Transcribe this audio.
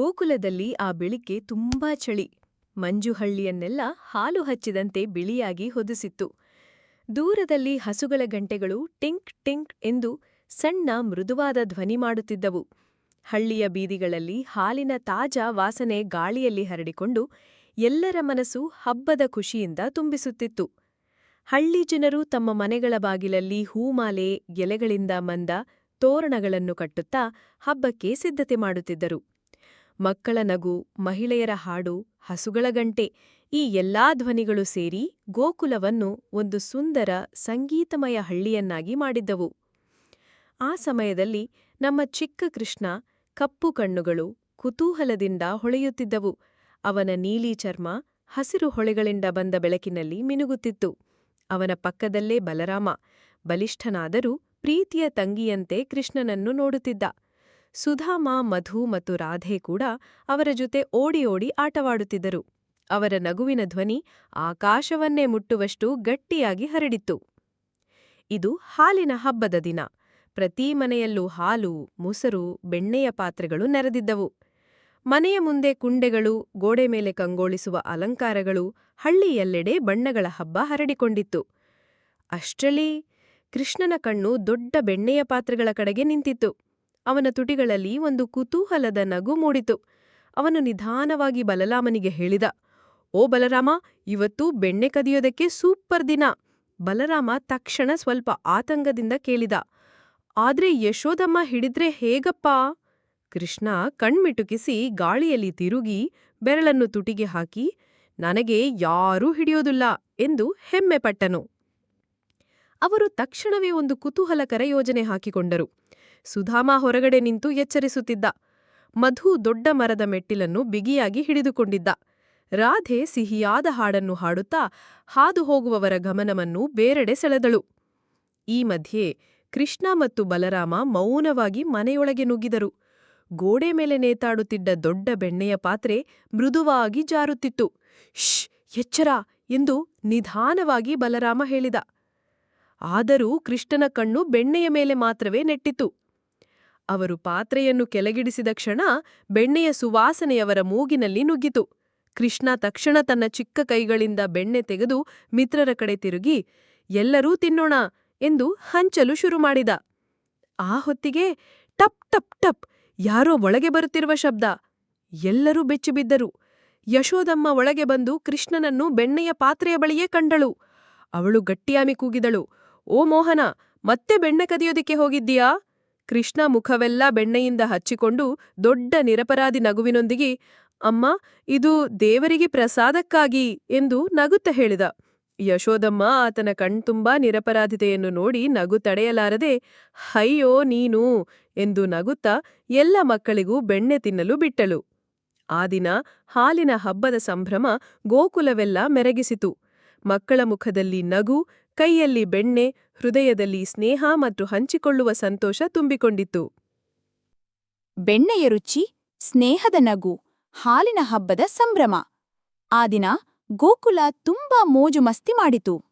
ಗೋಕುಲದಲ್ಲಿ ಆ ಬೆಳಿಗ್ಗೆ ತುಂಬಾ ಚಳಿ. ಮಂಜುಹಳ್ಳಿಯನ್ನೆಲ್ಲ ಹಾಲು ಹಚ್ಚಿದಂತೆ ಬಿಳಿಯಾಗಿ ಹೊದಿಸಿತ್ತು. ದೂರದಲ್ಲಿ ಹಸುಗಳ ಗಂಟೆಗಳು ಟಿಂಕ್ ಟಿಂಕ್ ಎಂದು ಸಣ್ಣ ಮೃದುವಾದ ಧ್ವನಿ ಮಾಡುತ್ತಿದ್ದವು. ಹಳ್ಳಿಯ ಬೀದಿಗಳಲ್ಲಿ ಹಾಲಿನ ತಾಜಾ ವಾಸನೆ ಗಾಳಿಯಲ್ಲಿ ಹರಡಿಕೊಂಡು ಎಲ್ಲರ ಮನಸ್ಸು ಹಬ್ಬದ ಖುಷಿಯಿಂದ ತುಂಬಿಸುತ್ತಿತ್ತು. ಹಳ್ಳಿ ಜನರು ತಮ್ಮ ಮನೆಗಳ ಬಾಗಿಲಲ್ಲಿ ಹೂಮಾಲೆ, ಎಲೆಗಳಿಂದ ಮಂದ ತೋರಣಗಳನ್ನು ಕಟ್ಟುತ್ತಾ ಹಬ್ಬಕ್ಕೆ ಸಿದ್ಧತೆ ಮಾಡುತ್ತಿದ್ದರು. ಮಕ್ಕಳ ನಗು, ಮಹಿಳೆಯರ ಹಾಡು, ಹಸುಗಳ ಗಂಟೆ ಈ ಎಲ್ಲಾ ಧ್ವನಿಗಳು ಸೇರಿ ಗೋಕುಲವನ್ನು ಒಂದು ಸುಂದರ ಸಂಗೀತಮಯ ಹಳ್ಳಿಯನ್ನಾಗಿ ಮಾಡಿದ್ದವು. ಆ ಸಮಯದಲ್ಲಿ ನಮ್ಮ ಚಿಕ್ಕ ಕೃಷ್ಣ ಕಪ್ಪು ಕಣ್ಣುಗಳು ಕುತೂಹಲದಿಂದ ಹೊಳೆಯುತ್ತಿದ್ದವು. ಅವನ ನೀಲಿ ಚರ್ಮ ಹಸಿರು ಹೊಳೆಗಳಿಂದ ಬಂದ ಬೆಳಕಿನಲ್ಲಿ ಮಿನುಗುತ್ತಿತ್ತು. ಅವನ ಪಕ್ಕದಲ್ಲೇ ಬಲರಾಮ, ಬಲಿಷ್ಠನಾದರೂ ಪ್ರೀತಿಯ ತಂಗಿಯಂತೆ ಕೃಷ್ಣನನ್ನು ನೋಡುತ್ತಿದ್ದ. ಸುಧಾಮ, ಮಧು ಮತ್ತು ರಾಧೆ ಕೂಡ ಅವರ ಜೊತೆ ಓಡಿ ಓಡಿ ಆಟವಾಡುತ್ತಿದ್ದರು. ಅವರ ನಗುವಿನ ಧ್ವನಿ ಆಕಾಶವನ್ನೇ ಮುಟ್ಟುವಷ್ಟು ಗಟ್ಟಿಯಾಗಿ ಹರಡಿತ್ತು. ಇದು ಹಾಲಿನ ಹಬ್ಬದ ದಿನ. ಪ್ರತಿ ಮನೆಯಲ್ಲೂ ಹಾಲು, ಮೊಸರು, ಬೆಣ್ಣೆಯ ಪಾತ್ರೆಗಳು ನೆರೆದಿದ್ದವು. ಮನೆಯ ಮುಂದೆ ಕುಂಡೆಗಳು, ಗೋಡೆ ಮೇಲೆ ಕಂಗೊಳಿಸುವ ಅಲಂಕಾರಗಳು, ಹಳ್ಳಿಯೆಲ್ಲೆಡೆ ಬಣ್ಣಗಳ ಹಬ್ಬ ಹರಡಿಕೊಂಡಿತ್ತು. ಅಷ್ಟರಲ್ಲಿ ಕೃಷ್ಣನ ಕಣ್ಣು ದೊಡ್ಡ ಬೆಣ್ಣೆಯ ಪಾತ್ರೆಗಳ ಕಡೆಗೆ ನಿಂತಿತ್ತು. ಅವನ ತುಟಿಗಳಲ್ಲಿ ಒಂದು ಕುತೂಹಲದ ನಗು ಮೂಡಿತು. ಅವನು ನಿಧಾನವಾಗಿ ಬಲರಾಮನಿಗೆ ಹೇಳಿದ, ಓ ಬಲರಾಮ, ಇವತ್ತು ಬೆಣ್ಣೆ ಕದಿಯೋದಕ್ಕೆ ಸೂಪರ್ ದಿನ. ಬಲರಾಮ ತಕ್ಷಣ ಸ್ವಲ್ಪ ಆತಂಕದಿಂದ ಕೇಳಿದ, ಆದ್ರೆ ಯಶೋದಮ್ಮ ಹಿಡಿದ್ರೆ ಹೇಗಪ್ಪಾ? ಕೃಷ್ಣ ಕಣ್ಮಿಟುಕಿಸಿ ಗಾಳಿಯಲ್ಲಿ ತಿರುಗಿ ಬೆರಳನ್ನು ತುಟಿಗೆ ಹಾಕಿ, ನನಗೆ ಯಾರೂ ಹಿಡಿಯೋದಿಲ್ಲ ಎಂದು ಹೆಮ್ಮೆಪಟ್ಟನು. ಅವರು ತಕ್ಷಣವೇ ಒಂದು ಕುತೂಹಲಕರ ಯೋಜನೆ ಹಾಕಿಕೊಂಡರು. ಸುಧಾಮ ಹೊರಗಡೆ ನಿಂತು ಎಚ್ಚರಿಸುತ್ತಿದ್ದ. ಮಧು ದೊಡ್ಡ ಮರದ ಮೆಟ್ಟಿಲನ್ನು ಬಿಗಿಯಾಗಿ ಹಿಡಿದುಕೊಂಡಿದ್ದ. ರಾಧೆ ಸಿಹಿಯಾದ ಹಾಡನ್ನು ಹಾಡುತ್ತಾ ಹಾದು ಹೋಗುವವರ ಗಮನವನ್ನು ಬೇರೆಡೆ ಸೆಳೆದಳು. ಈ ಮಧ್ಯೆ ಕೃಷ್ಣ ಮತ್ತು ಬಲರಾಮ ಮೌನವಾಗಿ ಮನೆಯೊಳಗೆ ನುಗ್ಗಿದರು. ಗೋಡೆ ಮೇಲೆ ನೇತಾಡುತ್ತಿದ್ದ ದೊಡ್ಡ ಬೆಣ್ಣೆಯ ಪಾತ್ರೆ ಮೃದುವಾಗಿ ಜಾರುತ್ತಿತ್ತು. ಶ್ ಎಚ್ಚರ! ಎಂದು ನಿಧಾನವಾಗಿ ಬಲರಾಮ ಹೇಳಿದ. ಆದರೂ ಕೃಷ್ಣನ ಕಣ್ಣು ಬೆಣ್ಣೆಯ ಮೇಲೆ ಮಾತ್ರವೇ ನೆಟ್ಟಿತು ಅವರು ಪಾತ್ರೆಯನ್ನು ಕೆಳಗಿಡಿಸಿದ ಕ್ಷಣ ಬೆಣ್ಣೆಯ ಸುವಾಸನೆಯವರ ಮೂಗಿನಲ್ಲಿ ನುಗ್ಗಿತು. ಕೃಷ್ಣ ತಕ್ಷಣ ತನ್ನ ಚಿಕ್ಕ ಕೈಗಳಿಂದ ಬೆಣ್ಣೆ ತೆಗೆದು ಮಿತ್ರರ ಕಡೆ ತಿರುಗಿ, ಎಲ್ಲರೂ ತಿನ್ನೋಣ ಎಂದು ಹಂಚಲು ಶುರು ಮಾಡಿದ. ಆ ಹೊತ್ತಿಗೆ ಟಪ್ ಟಪ್ ಟಪ್ ಯಾರೋ ಒಳಗೆ ಬರುತ್ತಿರುವ ಶಬ್ದ. ಎಲ್ಲರೂ ಬೆಚ್ಚಿಬಿದ್ದರು ಯಶೋದಮ್ಮ ಒಳಗೆ ಬಂದು ಕೃಷ್ಣನನ್ನು ಬೆಣ್ಣೆಯ ಪಾತ್ರೆಯ ಬಳಿಯೇ ಕಂಡಳು. ಅವಳು ಗಟ್ಟಿಯಾಮಿ ಕೂಗಿದಳು, ಓ ಮೋಹನ, ಮತ್ತೆ ಬೆಣ್ಣೆ ಕದಿಯೋದಿಕ್ಕೆ ಹೋಗಿದ್ದೀಯಾ? ಕೃಷ್ಣ ಮುಖವೆಲ್ಲ ಬೆಣ್ಣೆಯಿಂದ ಹಚ್ಚಿಕೊಂಡು ದೊಡ್ಡ ನಿರಪರಾಧಿ ನಗುವಿನೊಂದಿಗೆ, ಅಮ್ಮ, ಇದು ದೇವರಿಗೆ ಪ್ರಸಾದಕ್ಕಾಗಿ ಎಂದು ನಗುತ್ತ ಹೇಳಿದ. ಯಶೋದಮ್ಮ ಆತನ ಕಣ್ತುಂಬಾ ನಿರಪರಾಧಿತೆಯನ್ನು ನೋಡಿ ನಗು ತಡೆಯಲಾರದೆ ಹಯ್ಯೋ ನೀನು ಎಂದು ನಗುತ್ತಾ ಎಲ್ಲ ಮಕ್ಕಳಿಗೂ ಬೆಣ್ಣೆ ತಿನ್ನಲು ಬಿಟ್ಟಳು. ಆ ದಿನ ಹಾಲಿನ ಹಬ್ಬದ ಸಂಭ್ರಮ ಗೋಕುಲವೆಲ್ಲ ಮೆರಗಿಸಿತು. ಮಕ್ಕಳ ಮುಖದಲ್ಲಿ ನಗು ಕೈಯಲ್ಲಿ ಬೆಣ್ಣೆ, ಹೃದಯದಲ್ಲಿ ಸ್ನೇಹ ಮತ್ತು ಹಂಚಿಕೊಳ್ಳುವ ಸಂತೋಷ ತುಂಬಿಕೊಂಡಿತ್ತು. ಬೆಣ್ಣೆಯ ರುಚಿ, ಸ್ನೇಹದ ನಗು, ಹಾಲಿನ ಹಬ್ಬದ ಸಂಭ್ರಮ. ಆ ದಿನ ಗೋಕುಲ ತುಂಬಾ ಮೋಜು ಮಸ್ತಿ ಮಾಡಿತು.